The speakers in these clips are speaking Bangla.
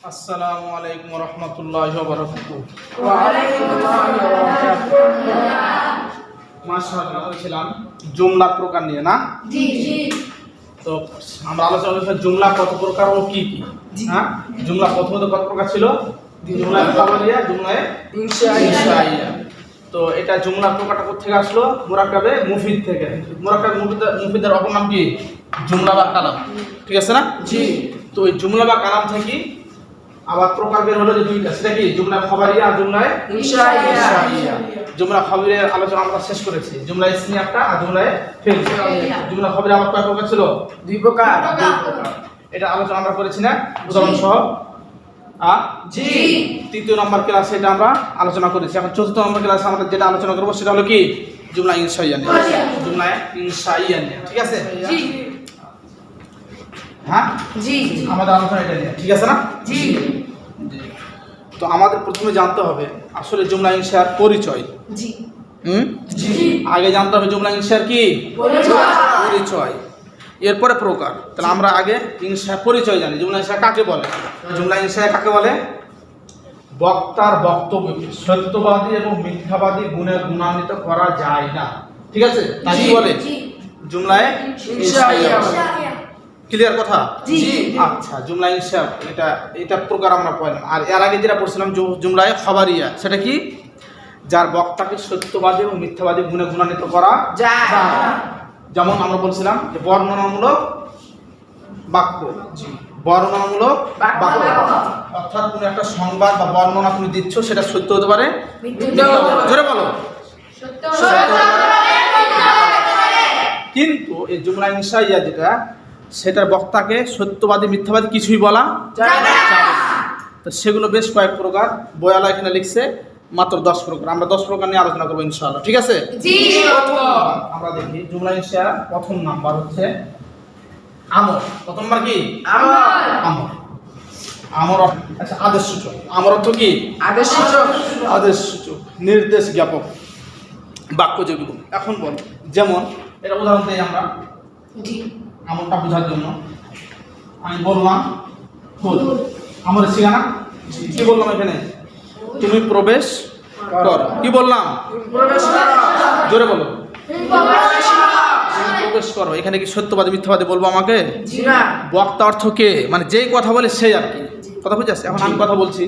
আসসালামু আলাইকুম রহমতুল্লাহ মাশাআল্লাহ বলছিলাম জুমলা প্রকার নিয়ে না? তো আমরা আলোচনা করেছিলাম জুমলা কত প্রকার ও কি কি? হ্যাঁ? জুমলা প্রথমত কত প্রকার ছিল? জুমলা জুমলায় তো এটা জুমলা প্রকারটা কোথা থেকে আসলো? মুরাক্কাবে মুফিদ থেকে। মুরাক্কাব মুফিদ মুফিদের অপর নাম কি? জুমলা বা কালাম। ঠিক আছে না? জি। তো ওই জুমলা বা কালাম থেকে আবার প্রকার বের হলো যে দুইটা সেটা কি? জুমলা খাবারিয়া আর জুমলায়। জুমলা খবরের আলোচনা আমরা শেষ করেছি। জুমলা ইসমি একটা আর জুমলায় ফেল জুমলা খবরে আমার কয় প্রকার ছিল? দুই প্রকার। দুই প্রকার। এটা আলোচনা আমরা করেছি না? উদাহরণ সহ। আর জি। তৃতীয় নম্বর ক্লাসে এটা আমরা আলোচনা করেছি। এখন চতুর্থ নম্বর ক্লাসে আমরা যেটা আলোচনা করব সেটা হলো কি? জুমলা ইনসাইয়া নিয়ে। জুমলা ইনসাইয়া নিয়ে। ঠিক আছে? জি। হ্যাঁ? জি আমাদের আলোচনা এটা নিয়ে ঠিক আছে না? জি। তো আমাদের প্রথমে জানতে হবে আসলে জুমলা ইনসার পরিচয়। জি। হুম? জি। আগে জানতে হবে জুমলা ইনসার কি? পরিচয়। এরপরে প্রকার। তাহলে আমরা আগে ইনসা পরিচয় জানি। জুমলা ইনসা কাকে বলে? জুমলা ইনসা কাকে বলে? বক্তার বক্তব্য সত্যবাদী এবং মিথ্যাবাদী গুণে গুণান্বিত করা যায় না। ঠিক আছে? তা কি জি, বলে? জুমলায়। ক্লিয়ার কথা? জি। আচ্ছা জুমলা ইনসা এটা এটা প্রকার আমরা পড়লাম। আর এর আগে যেটা পড়ছিলাম জুমলায় খবরিয়া সেটা কি? যার বক্তাকে সত্যবাদী এবং মিথ্যাবাদী গুণে গুণান্বিত করা যেমন আমরা বলছিলাম যে বর্ণনামূলক বাক্য। বর্ণনামূলক বাক্য। অর্থাৎ কোনো একটা সংবাদ বা বর্ণনা তুমি দিচ্ছ সেটা সত্য হতে পারে। জোরে বলো। কিন্তু এই জুমলা ইনসাইয়া যেটা সেটার বক্তাকে সত্যবাদী মিথ্যাবাদী কিছুই বলা তো সেগুলো বেশ কয়েক প্রকার বয়ালা এখানে লিখছে মাত্র দশ প্রকার। আমরা দশ প্রকার নিয়ে আলোচনা করব ইনশাআল্লাহ ঠিক আছে? আমরা দেখি জুমলা ইনসা প্রথম নাম্বার হচ্ছে আমর। প্রথম নাম্বার কি? আমার। আমর। আচ্ছা আদেশ সূচক। আমর অর্থ কি? আদেশ সূচক। আদেশ সূচক। নির্দেশ জ্ঞাপক। বাক্য যেগুলো এখন বল। যেমন এটা উদাহরণ দিই আমরা। জি। আমরটা বোঝার জন্য আমি বললাম ফুল আমরের ঠিকানা? কি বললাম এখানে? তুমি প্রবেশ কর। কি বললাম? জোরে বলো। প্রবেশ করো। তুমি প্রবেশ করো। এখানে কি সত্যবাদী মিথ্যাবাদী বলব আমাকে? বক্তা অর্থ কে? মানে যেই কথা বলে সেই আর কি। কথা বুঝে আসছে? এখন আমি কথা বলছি।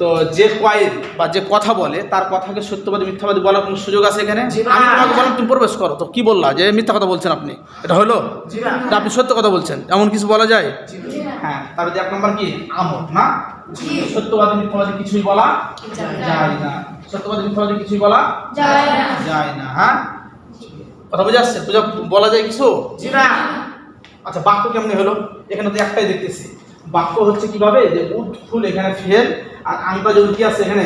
তো যে কয়েদ বা যে কথা বলে তার কথাকে সত্যবাদী মিথ্যাবাদী বলার কোনো সুযোগ আছে এখানে? আমি তোমাকে বললাম তুমি প্রবেশ করো। তো কি বললা? যে মিথ্যা কথা বলছেন আপনি। এটা হলো? জি না আপনি সত্য কথা বলছেন। এমন কিছু বলা যায়? হ্যাঁ তারপরে এক নম্বর কি? আমর না? সত্যবাদী মিথ্যাবাদী কিছুই বলা যায় না। সত্যবাদী মিথ্যাবাদী কিছুই বলা যায় না। যায় না হ্যাঁ? কথা বুঝে আসছে বলা যায় কিছু? আচ্ছা বাক্য কেমনি হলো? এখানে তো একটাই দেখতেছি। বাক্য হচ্ছে কীভাবে? যে উট ফুল এখানে ফেল আর যদি কি আছে এখানে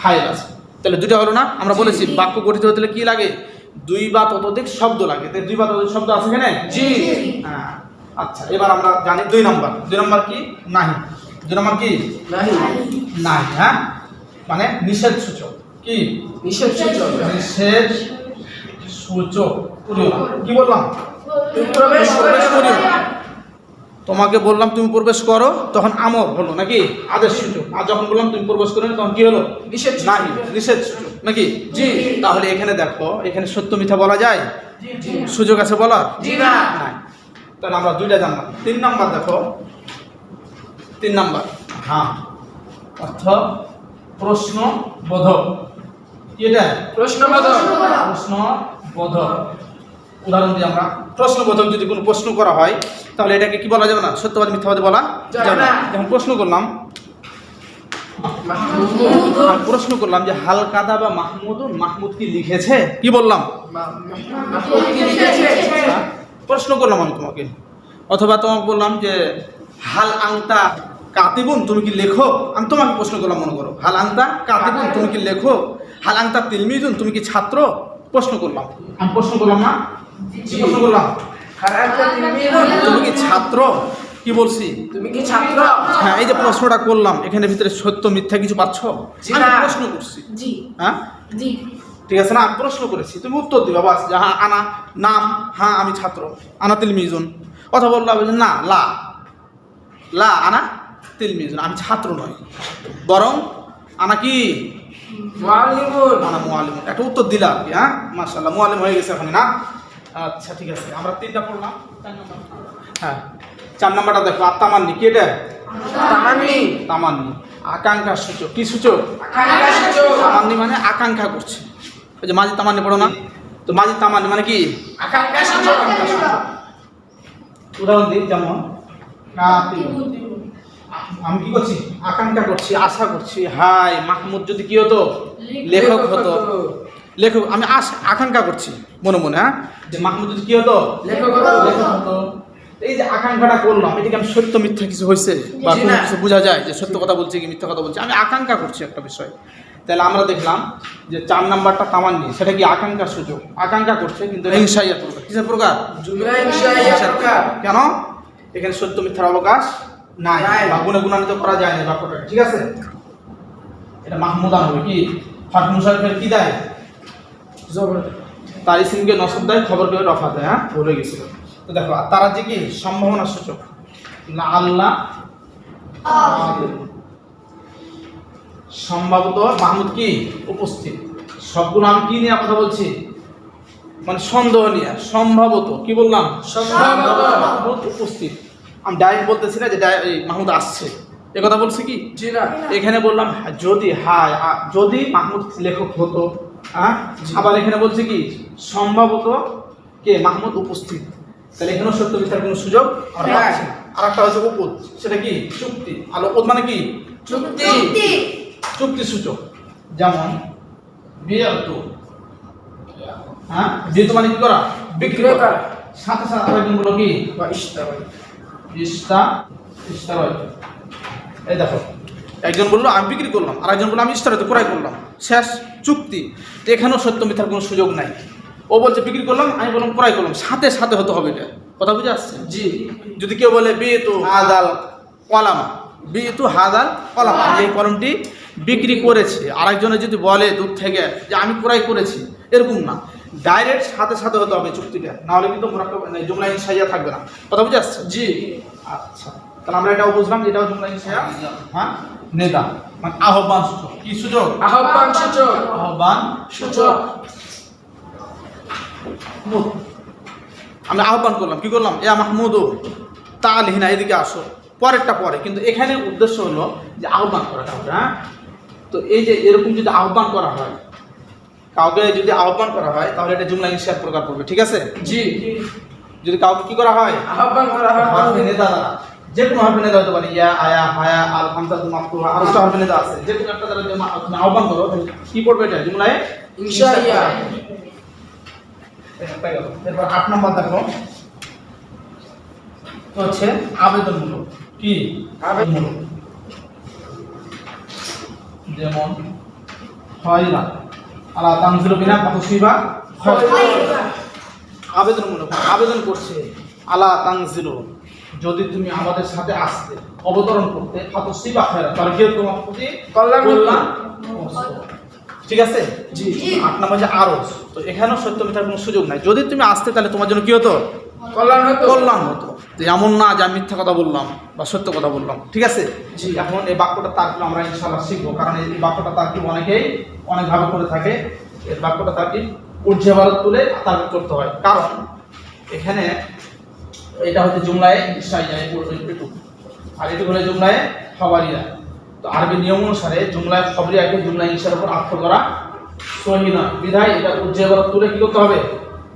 ফাইল আছে। তাহলে দুইটা হলো না? আমরা বলেছি বাক্য গঠিত হতে হলে কি লাগে? দুই বা ততোধিক শব্দ লাগে। তাই দুই বা ততোধিক শব্দ আছে এখানে? জি। হ্যাঁ। আচ্ছা এবার আমরা জানি দুই নম্বর। দুই নম্বর কি? নাহি। দুই নম্বর কি? নাহি। নাই হ্যাঁ? মানে নিষেধ সূচক কি? নিষেধ সূচক নিষেধ সূচক। কি বললাম? প্রবেশ প্রবেশ করিও। তোমাকে বললাম তুমি প্রবেশ করো তখন আমর হলো নাকি? আদেশ সূচক। আর যখন বললাম তুমি প্রবেশ করো না, তখন কি হলো? নিষেধ। নাই নিষেধ সূচক। নাকি? জি তাহলে এখানে দেখো এখানে সত্য মিথ্যা বলা যায়? সুযোগ আছে বলা জি না। তাহলে আমরা দুইটা জানলাম। তিন নাম্বার দেখো। তিন নাম্বার। হ্যাঁ। অর্থ প্রশ্ন বোধক। কি এটা? প্রশ্নবোধক প্রশ্ন বোধক। উদাহরণ দিই আমরা। প্রশ্নবোধক যদি কোনো প্রশ্ন করা হয় তাহলে এটাকে কি বলা যাবে না? সত্যবাদী মিথ্যাবাদী বলা যাবে না। না। যখন প্রশ্ন করলাম। প্রশ্ন করলাম যে হালকাদা বা মাহমুদুন মাহমুদ কি লিখেছে? কি বললাম? মাহমুদ হ্যাঁ? প্রশ্ন করলাম আমি তোমাকে। অথবা তোমাকে বললাম যে হাল আংতা কাতিবুন তুমি কি লেখো? আমি তোমাকে প্রশ্ন করলাম মনে করো। হাল আংতা কাতিবুন তুমি কি লেখো? হাল আংতা তিলমিজুন তুমি কি ছাত্র? প্রশ্ন করলাম। আমি প্রশ্ন করলাম না। প্রশ্ন করলাম তুমি কি ছাত্র? কি বলছি? তুমি কি ছাত্র? হ্যাঁ এই যে প্রশ্নটা করলাম এখানে ভিতরে সত্য মিথ্যা কিছু পাচ্ছ? আমি প্রশ্ন করছি। জি। হ্যাঁ? জি। ঠিক আছে না প্রশ্ন করেছি। তুমি উত্তর দিবা বাস। হ্যাঁ আনা নাম হ্যাঁ আমি ছাত্র। আনা তিল মিজুন। কথা বললাম না লা। লা আনা তিলমিজুন আমি ছাত্র নই। বরং আনা কি? আনা মুআলিম একটা উত্তর দিলা আর কি হ্যাঁ? মাশাআল্লাহ মুআলিম হয়ে গেছে এখন না? আচ্ছা ঠিক আছে। আমরা তিনটা পড়লাম। হ্যাঁ। চার নাম্বারটা দেখো আত্মামান্নি কি এটা? তামান্নি। তামান্নি। আকাঙ্ক্ষা সূচক। কি সূচক? তামান্নি মানে আকাঙ্ক্ষা করছে। ওই যে মাঝি তামান্নি পড়ো না। তো মাঝি তামান্নি মানে কি? উদাহরণ দিই যেমন। আমি কি করছি? আকাঙ্ক্ষা করছি আশা করছি। হাই মাহমুদ যদি কি হতো? লেখক হতো। লেখক আমি আশ আকাঙ্ক্ষা করছি মনে মনে হ্যাঁ? যে মাহমুদ কি হতো? লেখক হতো। এই যে আকাঙ্ক্ষাটা করলাম এটাকে আমি সত্য মিথ্যা কিছু হয়েছে বা কোনো কিছু বোঝা যায় যে সত্য কথা বলছে কি মিথ্যা কথা বলছে। আমি আকাঙ্ক্ষা করছি একটা বিষয়। তাহলে আমরা দেখলাম যে চার নাম্বারটা তামান্নি সেটা কি আকাঙ্ক্ষার সুযোগ? আকাঙ্ক্ষা করছে কিন্তু হিংসাইয়া প্রকার? কিসের প্রকার? কেন? এখানে সত্য মিথ্যার অবকাশ নাই নাই। বা গুণে গুণান্বিত করা যায় না বাক্যটা ঠিক আছে? এটা মাহমুদান হবে কি? ফাট মুশারিফের কি দেয়? জবর তার ইসিমকে নসব দেয় খবর খবরকে রফা দেয় হ্যাঁ? ভুলে গেছিল। তো দেখো আর তারা যে কি? সম্ভাবনা সূচক। না আল্লাহ সম্ভবত মাহমুদ কি? উপস্থিত। সবগুলো আমি কি নিয়ে কথা বলছি? মানে সন্দেহ নিয়ে সম্ভবত। কি বললাম? মাহমুদ উপস্থিত। আমি ডাইরেক্ট বলতেছি না যে মাহমুদ আসছে। এ কথা বলছি কি? জি না। এখানে বললাম হ্যাঁ, যদি হায় যদি মাহমুদ লেখক হতো আবার এখানে বলছে কি সম্ভবত কে? মাহমুদ উপস্থিত। তাহলে এখানেও সত্য মিথ্যার কোনো সুযোগ আমরা। পাচ্ছি আর একটা হচ্ছে উপদ সেটা কি? চুক্তি। আর উপদ মানে কি? চুক্তি। চুক্তি। সূচক। যেমন বিয়ে হ্যাঁ? বিয়ে তো মানে কি করা? বিক্রি বিক্রয় করা। সাথে সাথে আরেকজনগুলো কি? বা ইশতারা ইস্তা ইস্তারয়। এই দেখো। একজন বলল আমি বিক্রি করলাম। আর একজন বলল আমি ইস্তারয় ক্রয় করলাম। শেষ। চুক্তি। তো এখানেও সত্য মিথ্যার কোনো সুযোগ নাই। ও বলছে বিক্রি করলাম আমি বললাম ক্রয় করলাম। সাথে সাথে হতে হবে এটা। কথা বুঝে আসছে? জি। যদি কেউ বলে বিয়ে তো হাদাল কলামা। বিয়ে তো হাদাল কলামা। এই কলমটি বিক্রি করেছি। আরেকজনে যদি বলে দূর থেকে যে আমি ক্রয় করেছি এরকম না। ডাইরেক্ট সাথে সাথে হতে হবে চুক্তিটা। নাহলে কিন্তু মানে জুমলা ইনসাইয়া থাকবে না। কথা বুঝে আসছে? জি। আচ্ছা। তাহলে আমরা এটাও বুঝলাম যে এটাও জুমলা ইনসাইয়া হ্যাঁ? নেতা। মানে আহ্বান সূচক। কি সুযোগ আহ্বান সূচক। আহ্বান সূচক। মাহমুদ আমি আহ্বান করলাম। কি করলাম? ইয়া মাহমুদও তা লিহিনা এদিকে আসো। পরেরটা পরে। কিন্তু এখানে উদ্দেশ্য হলো যে আহ্বান করাটা হ্যাঁ? তো এই যে এরকম যদি আহ্বান করা হয় কাউকে যদি আহ্বান করা হয় তাহলে এটা জুমলা ইনসার প্রকার করবে। ঠিক আছে? জি। যদি কাউকে কি করা হয়? আহ্বান করা হয় নেতা দ্বারা। যে কোনো হারফে নেতা হতে পারে ইয়া আয়া হায়া আল হামজা তু মাফতুহা আর একটা হারফে নেতা আছে। যে কোনো একটা দ্বারা যদি মা- তুমি আহ্বান করো কি পড়বে এটা? জুমলায়? ইনশাইয়া একটা গেল। এরপর আট নম্বর দেখো। হচ্ছে আবেদনমূলক। কি? আবেদনমূলক। যেমন হয়রা আলা তানজিলু বিনা ফাতুসিবা আবেদনমূলক। আবেদন করছে। আলা তানজিলু যদি তুমি আমাদের সাথে আসতে অবতরণ করতে ফাতুসিবা খায়রা তাহলে কি তোমার প্রতি কল্যাণ হতো। কল্যাণ। ঠিক আছে? জি। আট নম্বর যে আরজ। তো এখানেও সত্য মিথ্যার কোনো সুযোগ নাই। যদি তুমি আসতে তাহলে তোমার জন্য কি হতো? কল্যাণ হতো। কল্যাণ হতো। এমন না যে আমি মিথ্যা কথা বললাম বা সত্য কথা বললাম। ঠিক আছে? জি। এখন এই বাক্যটা তার্কিব আমরা ইনশাল্লাহ শিখব। কারণ এই বাক্যটা তার্কিব অনেকেই অনেকভাবে করে থাকে। এই বাক্যটা তার্কিব উর্জে ভারত তুলে তার্কিব করতে হয়। কারণ এখানে এটা হচ্ছে জুমলায় ইসাইয়া এটুকু আর এটুকু হলো জুমলায় খবরিয়া তো আরবি নিয়ম অনুসারে জুমলায় খবরিয়াকে জুমলায় ইসার উপর আত্ম করা সহি নয় বিধায় এটা ভারত তুলে কি করতে হবে?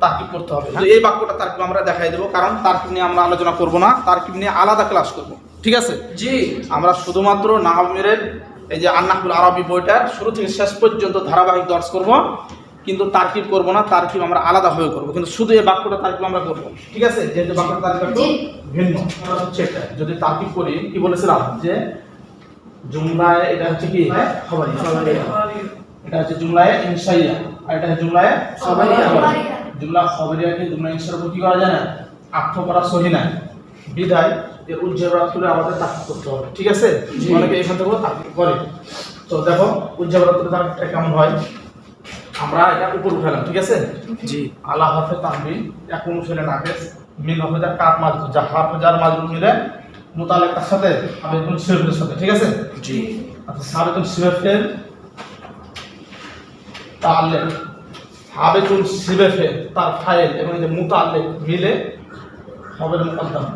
তার্কিব করতে হবে তো এই বাক্যটা তার্কিব আমরা দেখাই দেবো কারণ তার্কিব নিয়ে আমরা আলোচনা করব না তার্কিব নিয়ে আলাদা ক্লাস করব। ঠিক আছে? জি। আমরা শুধুমাত্র নাহমিরের এই যে আন্নাহুল আরবি বইটার শুরু থেকে শেষ পর্যন্ত ধারাবাহিক দর্শ করব। কিন্তু তার্কিব করব না তার্কিব আমরা আলাদাভাবে করব। কিন্তু শুধু এই বাক্যটা তার্কিব আমরা করব। ঠিক আছে? যেহেতু বাক্যটা তার্কিব একটু ভিন্ন। হচ্ছে এটা। যদি তার্কিব করি কি বলেছিলাম যে জুমলায় এটা হচ্ছে কি? খবরিয়া এটা হচ্ছে জুমলায় ইনসাইয়া। আর এটা হচ্ছে জুমলায় খবরিয়া। জুমলা খবরিয়াকে জুমলা ইনসার উপর কি করা যায় না? আর্থ করা সহি না। বিদায়। এর উজ্জ্বল তুলে আমাদের তাকিদ করতে হবে। ঠিক আছে। অনেকে এখান থেকেও তাকিদ করে। তো দেখো উজ্জ্বল তুলে তার কেমন হয়? আমরা এটা উপর উঠালাম ঠিক আছে? জি। আলা হরফে তানবিন এক অনুশীলন মিন হরফে যার কাপ মাজরুর যা হরফে যার মাজরুর মিলে মোতালেকার সাথে আমি আবেদন শিবের সাথে ঠিক আছে? জি। আচ্ছা সাবেতুল শিবের তাহলে হাবেতুল শিবেফে তার ফাইল এবং এই যে মুতাল্লিক মিলে হবে মুকদ্দম।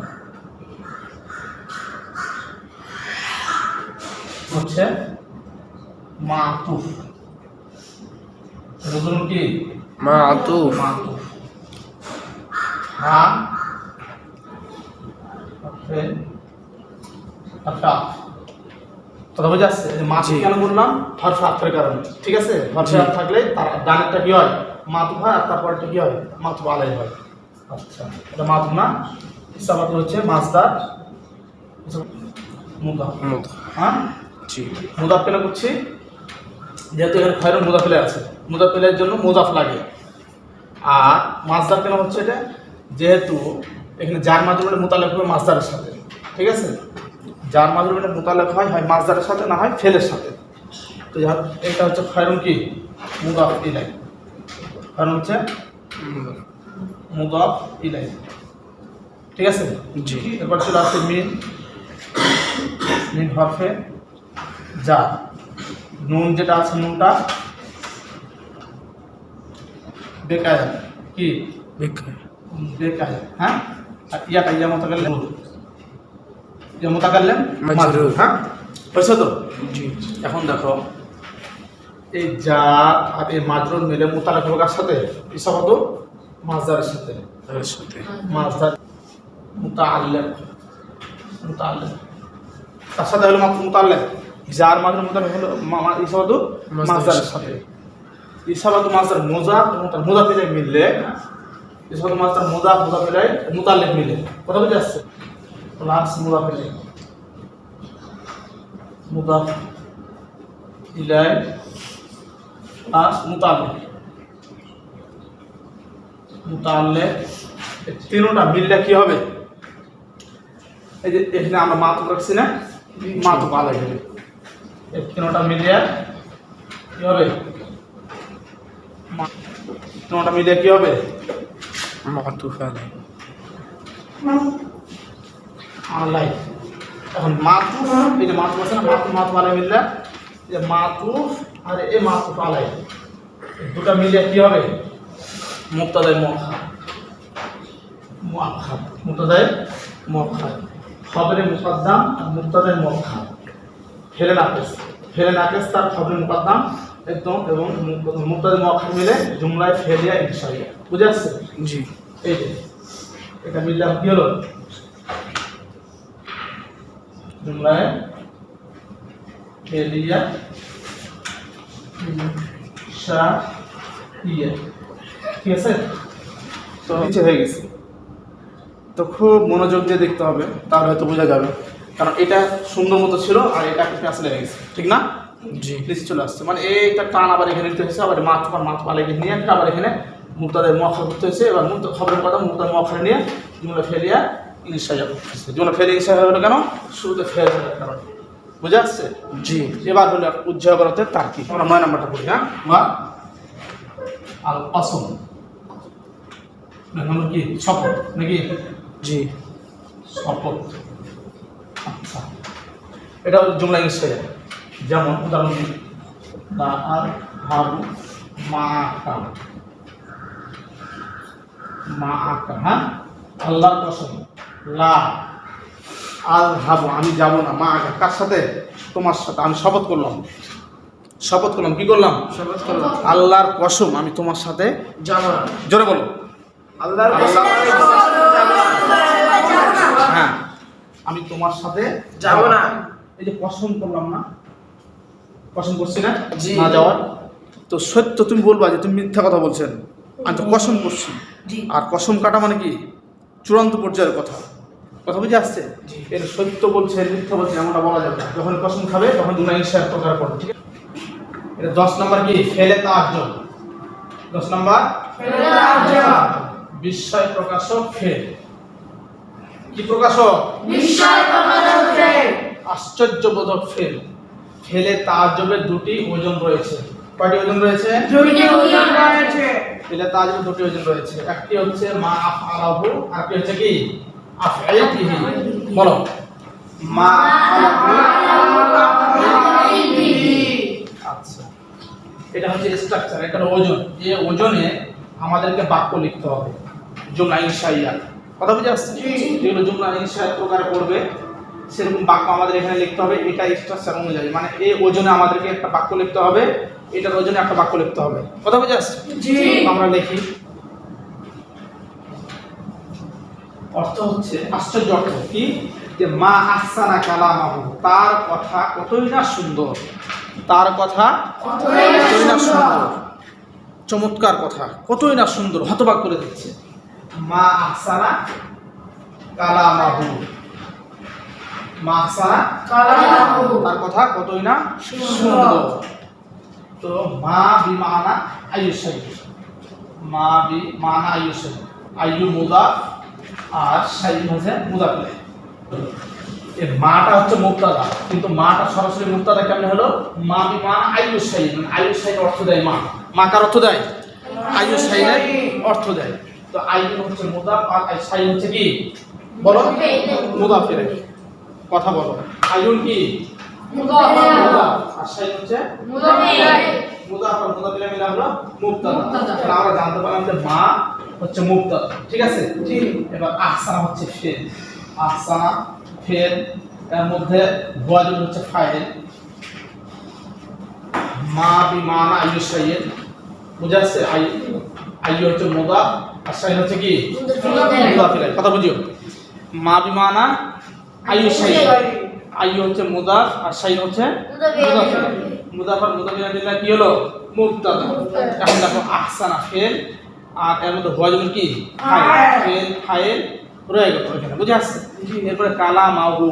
হচ্ছে মাতুফ। বুঝুন কি? মা আতুফ হা? কথা বোঝা মাতুফ জি। কেন বললাম? হরফ আত্মের কারণে। ঠিক আছে? হরফ আত থাকলে তার ডানেরটা কি হয়? মাতুফ হয় আর তারপরটা কি হয়? মাতুফ আলাই হয়। আচ্ছা। এটা মাতুফ না? ইসাবাত হচ্ছে মাছদার। মুদা মুদ হ্যাঁ? জি। মুদাফ কেন করছি? যেহেতু এখানে খয়রুল মুদাফিলে আছে। মুদাফিলের জন্য মুদাফ লাগে। আর মাছদার কেন হচ্ছে এটা? যেহেতু এখানে যার মাধ্যমে মোতালেক হবে মাছদারের সাথে। ঠিক আছে? যার মাধ্যমে মোতালেক হয় হয় মাছদারের সাথে না হয় ফেলের সাথে। তো হোক, এটা হচ্ছে খয়রুল কি? মুদাফ ইলাই। খয়রুল হচ্ছে মুদাফ ইলাই। ঠিক আছে? জি। এরপর চলে আসছে মিন। মিন হরফে যা। নুন যেটা আছে নুনটা বেকায়া কি? বেকায়া হ্যাঁ? আর ইয়াটা ইয়া মোতাকাল্লেম ইয়া মোতাকাল্লেম মাজরুর। মাজরুর, হ্যাঁ? বুঝছ তো? এখন দেখো এই যা আর এই মাজরুর মিলে মোতালেক হবে কার সাথে ইসাবাত মাজদারের সাথে। তার সাথে। মাছদার মুতাআল্লিক মুতাআল্লিক তার সাথে হলো মাত্র মুতাআল্লিক যার মাঝে মুতাআল্লিক হলো ইসাবাদু মাছদারের সাথে। ইসাবাদু মাছদার মোজা মোজা পেলে মিললে ইসাবাদু মাছদার মোজা মোজা পেলে মুতাআল্লিক মিলে। কথা বুঝে আসছে? প্লাস মোজা পেলে মোজা ইলাই প্লাস মুতাআল্লিক এই তিনোটা মিললে কি হবে? এই যে এখানে আমরা মাতুক রাখছি না? মাতুক আলাই হবে। এই তিনোটা মিলিয়ে কি হবে? তিনোটা মিলে কি হবে? মাতুফ আলাই আলাই এখন মাতুফ এই যে মাতুফ আছে না মাতুফ মাতুফ আলাই মিললে যে মাতুফ আর এই মাতুফ আলাই দুটা মিলিয়ে কি হবে? মুক্তাদায় মখা মুআখার মুক্তাদায় মখা খবরে মুকদ্দাম আর মুক্তাদায় মখা ফেলে নাকেস ফেলে নাকেস তার খবরে মুকদ্দাম। একদম এবং মুক্তাদায় মখা মিলে জুমলায় ফেলিয়া ইনশাইয়া বুঝে আসছে? জি। এই যে এটা মিললে এখন কি হলো? জুমলায় ফেলিয়া ইনশাইয়া ঠিক আছে? তো নিচে হয়ে গেছে। তো খুব মনোযোগ দিয়ে দেখতে হবে তাহলে হয়তো বোঝা যাবে। কারণ এটা সুন্দর মতো ছিল আর এটা একটু আসলে লেগে গেছে। ঠিক না? জি। নিচে চলে আসছে। মানে এইটা টান আবার এখানে নিতে হয়েছে আবার মাছ পর মাছ পালে নিয়ে একটা আবার এখানে মুক্তাদের মখা করতে হয়েছে এবার মুক্ত খবরের কথা মুক্তার মখা নিয়ে জুমলা ফেলিয়া ইনসাইয়া করতে হয়েছে জুমলা ফেলে ইনসাইয়া হলো কেন? শুরুতে ফেল হলো কারণ বুঝে আসছে জি। এবার হলো উজ্জয় করাতে তার কি আমরা নয় নাম্বারটা পড়ি হ্যাঁ? বা আল আসম নম্বর কি? শপথ নাকি? জি। শপথ। আচ্ছা। এটা জুমলা ইংলিশে যেমন উদাহরণ লা আর হাবু মা আকা মা আকা হ্যাঁ? আল্লাহর কসম। লা হাবু আমি যাব না মা আকা কার সাথে? তোমার সাথে। আমি শপথ করলাম। শপথ করলাম। কি করলাম? শপথ করলাম। আল্লাহর কসম আমি তোমার সাথে যাব না। জোরে বলো। আল্লাহর হ্যাঁ আমি তোমার সাথে যাব না। এই যে কসম করলাম না কসম করছি না। না যাওয়ার। তো সত্য তুমি বলবা যে তুমি মিথ্যা কথা বলছেন। আমি তো কসম করছি। জি। আর কসম কাটা মানে কি? চূড়ান্ত পর্যায়ের কথা। কথা বুঝে আসছে? এর সত্য বলছে মিথ্যা বলছে এমনটা বলা যাবে না। যখন কসম খাবে তখন দুনাই শেয়ার প্রকার করবে ঠিক আছে? এটা দশ নম্বর কি? ফেলে তার দশ নম্বর? বিস্ময় প্রকাশক ফেল। কি প্রকাশক? নিশ্চয় প্রকাশকে আশ্চর্যবোধক ফেল। ফেলে তাজবের দুটি ওজন রয়েছে। কয়টি ওজন রয়েছে? দুটি ওজন রয়েছে। ফেলে তাজবের দুটি ওজন রয়েছে। একটি হচ্ছে মা আফ আলাহু আর একটি হচ্ছে কি? আফআইতিহি বলো। মা আচ্ছা। এটা হচ্ছে স্ট্রাকচার এটা ওজন। যে ওজনে আমাদেরকে বাক্য লিখতে হবে। জুমলা ইনশাইয়া কথা বুঝে আসছে? যেগুলো জুমলা ইনশাইয়া প্রকারে পড়বে সেরকম বাক্য আমাদের এখানে লিখতে হবে এটা স্ট্রাকচার অনুযায়ী মানে এই ওজনে আমাদেরকে একটা বাক্য লিখতে হবে এটার ওজনে একটা বাক্য লিখতে হবে। কথা বুঝে আসছে? আমরা লিখি অর্থ হচ্ছে আশ্চর্য অর্থ কি? যে মা আসানা কালামাহু তার কথা কতই না সুন্দর। তার কথা কতই না সুন্দর। চমৎকার কথা কতই না সুন্দর হতবাক করে দিচ্ছে। মা আসানা কালামাহু। মা আসানা তার কথা কতই না? সুন্দর। তো মা বিমানা আয়ুষাই মা বি মানা আয়ুষাই আয়ু মুদা আর সাই হচ্ছে মুদা করে এই মাটা হচ্ছে মুক্তাদা কিন্তু মাটা সরাসরি মুক্তাদা কেমন হলো? মা বি মা আয়ু সাই মানে আয়ু সাই অর্থ দেয় মা। মা কার অর্থ দেয়? আয়ু সাইনের অর্থ দেয়। তো আয়ু হচ্ছে মুদা আর সাই হচ্ছে কি? বলো। মুদা ফেরে কথা বলো। আয়ুন কি? মুদা হচ্ছে মুদা মুদা মিলে মিলে হলো মুক্তাদা। তাহলে আমরা জানতে পারলাম যে মা হচ্ছে মুক্তাদা। ঠিক আছে? এবার আহসানা হচ্ছে ফেল। আহসানা ফেল এর মধ্যে ওয়াজিব হচ্ছে ফাইল। মা বিমানা আয়ু সাইয়েদ বুঝা যাচ্ছে? আয়ু হচ্ছে মুদা আর সাইন হচ্ছে কি? কথা বুঝিও। মা বিমানা আয়ু হচ্ছে আর হচ্ছে কি হলো? মুক্তাদা এখন দেখো আহসানা ফেল আর এর মধ্যে কি? ফাইল। ফেল ফাইল রয়ে গেল ওইখানে বুঝে আসছে? এরপরে কালা মাহু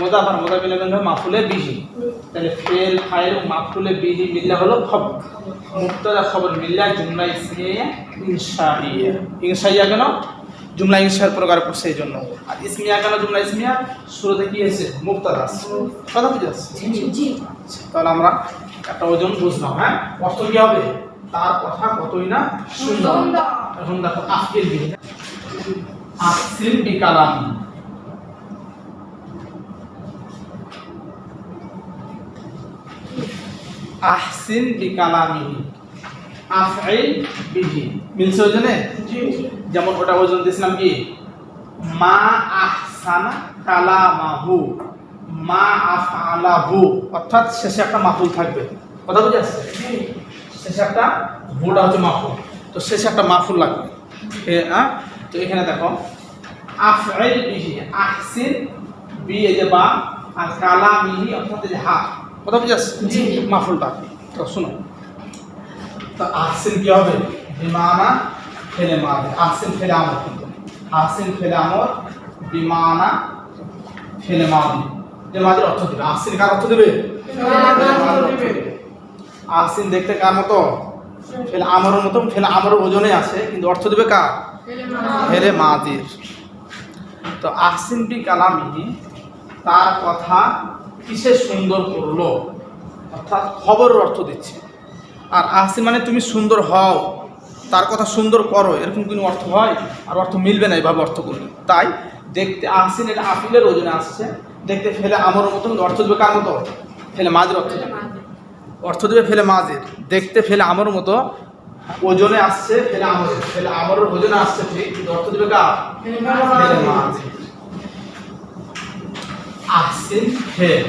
মোদাফার মোদা মিলে মিলে মাফুলে বিহি। তাহলে ফেল ফাইল মাফুলে বিহি মিললে হলো খবর। মুক্তাদা খবর মিললে জুমলা ইসমিয়া ইনশাইয়া। ইনশাইয়া কেন? জুমলা ইনশার প্রকার পড়ছে এই জন্য। আর ইসমিয়া কেন জুমলা? ইসমিয়া শুরুতে কি এসে মুক্তাদা। কথা বুঝে আসছে? তাহলে আমরা একটা ওজন বুঝলাম হ্যাঁ? অর্থ কি হবে? তার কথা কতই না সুন্দর। এখন দেখো আফকিল বিহি আফসিল বিকালাম আহসিন বিকালামিহি আফইল বিহি। মিলছে ওজনে যেমন ওটা ওজন দিয়েছিলাম কি? মা আহসানা কালামাহু। মা আফআলাহু। অর্থাৎ শেষে একটা মাফুল থাকবে। কথা বুঝে আসছে? শেষে একটা ভুটা হচ্ছে মাফুল তো শেষে একটা মাফুল লাগবে। হ্যাঁ? তো এখানে দেখো আফইল বিহি আহসিন বি এই যে বা আর কালামিহি অর্থাৎ এই যে হা। কথা বুঝে আসছে? মাফুলটা তো শুনো। তো আহসিন কি হবে? বিমানা ফেলে মারবে। আহসিন ফেলে আমর কিন্তু। আহসিন ফেলে আমর বিমানা ফেলে মারবে। যে মাদের অর্থ দেবে। আহসিন কার অর্থ দেবে? আহসিন দেখতে কার মতো? ফেলে আমরের মতো ফেলে আমরের ওজনে আছে কিন্তু অর্থ দেবে কার? ফেলে মাদির তো আহসিন বি কালামিহি তার কথা কিসে সুন্দর করল? অর্থাৎ খবরের অর্থ দিচ্ছে। আর আহসিন মানে তুমি সুন্দর হও। তার কথা সুন্দর করো এরকম কোনো অর্থ হয়? আর অর্থ মিলবে না এইভাবে অর্থ করলে। তাই দেখতে আহসিন এটা আপিলের ওজনে আসছে। দেখতে ফেলে আমরের মতন অর্থ দেবে কার মতো? ফেলে মাঝের অর্থ দেবে। অর্থ দেবে ফেলে মাঝের। দেখতে ফেলে আমর মতো ওজনে আসছে ফেলে আমরের। ফেলে আমরের ওজনে আসছে ঠিক? কিন্তু অর্থ দেবে কার? আহসিন ফেল।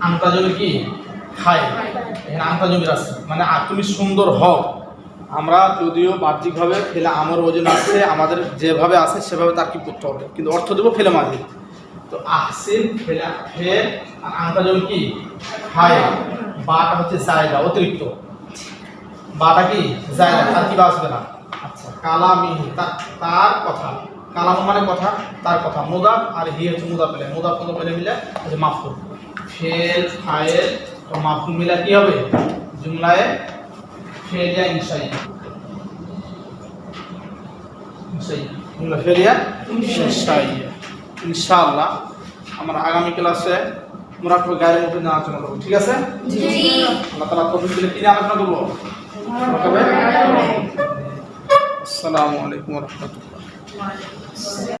আমটা জমি কি? খায়। এখানে আমটা জমির আছে। মানে তুমি সুন্দর হও। আমরা যদিও বাহ্যিকভাবে ফেলে আমার ওজন আছে আমাদের যেভাবে আসে সেভাবে তার কি করতে হবে? কিন্তু অর্থ দেবো ফেলে মাঝে। তো আহসিন ফেলে, ফেল, আর আমটা জমি কি? খায়, বাটা হচ্ছে জায়গা অতিরিক্ত। বাটা কি? জায়গা তার কি বাঁচবে না? আচ্ছা কালামিহি তার কথা। কালাম মানে কথা, তার কথা। মুদাফ আর হি হচ্ছে মুদা পেলে মুদা মুদা পেলে মিলে? হচ্ছে মাফুল ফেল ফাইল ও মাফুল মিলা কি হবে? জুমলায় ফেলিয়া ইনশাই ইনশাই জুমলা ফেলিয়া? ইনশাই ইনশাআল্লাহ। আমরা আগামী ক্লাসে মুরাদ গায়ের মধ্যে নিয়ে আলোচনা করব ঠিক আছে? আল্লাহ তালা তফিক দিলে কি আলোচনা করব। আসসালামু আলাইকুম রহমতুল্লাহ।